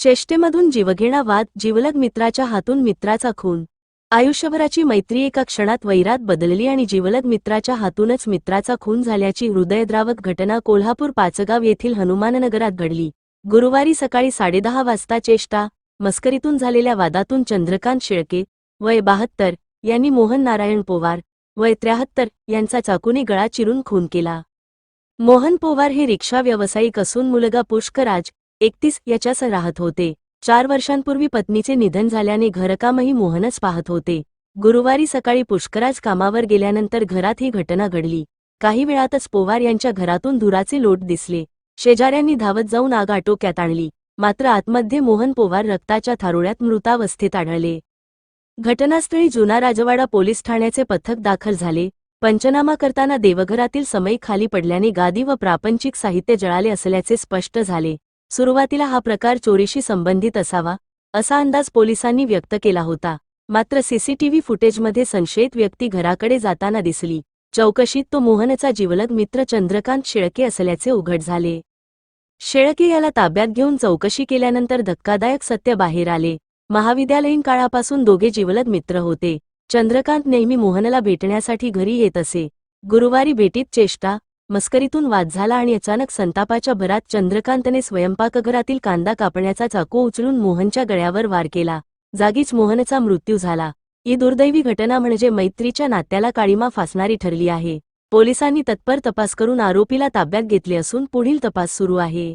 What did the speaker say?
चेष्टेमधून जीवघेणा वाद जीवलग मित्राच्या हातून मित्राचा खून. आयुष्यभराची मैत्री एका क्षणात वैरात बदलली आणि जीवलग मित्राच्या हातूनच मित्राचा खून झाल्याची हृदयद्रावक घटना कोल्हापूर पाचगाव येथील हनुमाननगरात घडली. गुरुवारी सकाळी साडेदहा वाजता चेष्टा मस्करीतून झालेल्या वादातून चंद्रकांत शेळके वय बहात्तर यांनी मोहन नारायण पोवार वय त्र्याहत्तर यांचा चाकूने गळा चिरून खून केला. मोहन पोवार हे रिक्षा व्यावसायिक असून मुलगा पुष्कराज एकतीस याच्यास राहत होते. चार वर्षांपूर्वी पत्नीचे निधन झाल्याने घरकामही मोहनच पाहत होते. गुरुवारी सकाळी पुष्कराज कामावर गेल्यानंतर घरात ही घटना घडली. काही वेळातच पोवार यांच्या घरातून धुराचे लोट दिसले. शेजाऱ्यांनी धावत जाऊन आग आटोक्यात आणली. मात्र आतमध्ये मोहन पोवार रक्ताच्या थारोळ्यात मृतावस्थेत आढळले. घटनास्थळी जुना राजवाडा पोलीस ठाण्याचे पथक दाखल झाले. पंचनामा करताना देवघरातील समई खाली पडल्याने गादी व प्रापंचिक साहित्य जळाले असल्याचे स्पष्ट झाले. सुरुवातीला हा प्रकार चोरीशी संबंधित असावा असा अंदाज पोलिसांनी व्यक्त केला होता. मात्र सीसीटीव्ही फुटेजमध्ये संशयित व्यक्ती घराकडे जाताना दिसली. चौकशीत तो मोहनचा जिवलग मित्र चंद्रकांत शेळके असल्याचे उघड झाले. शेळके याला ताब्यात घेऊन चौकशी केल्यानंतर धक्कादायक सत्य बाहेर आले. महाविद्यालयीन काळापासून दोघे जिवलग मित्र होते. चंद्रकांत नेहमी मोहनला भेटण्यासाठी घरी येत असे. गुरुवारी भेटीत चेष्टा मस्करीतून वाद झाला आणि अचानक संतापाच्या भरात चंद्रकांतने स्वयंपाकघरातील कांदा कापण्याचा चाकू उचलून मोहनच्या गळ्यावर वार केला. जागीच मोहनचा मृत्यू झाला. ही दुर्दैवी घटना म्हणजे मैत्रीच्या नात्याला काळीमा फासणारी ठरली आहे. पोलिसांनी तत्पर तपास करून आरोपीला ताब्यात घेतले असून पुढील तपास सुरू आहे.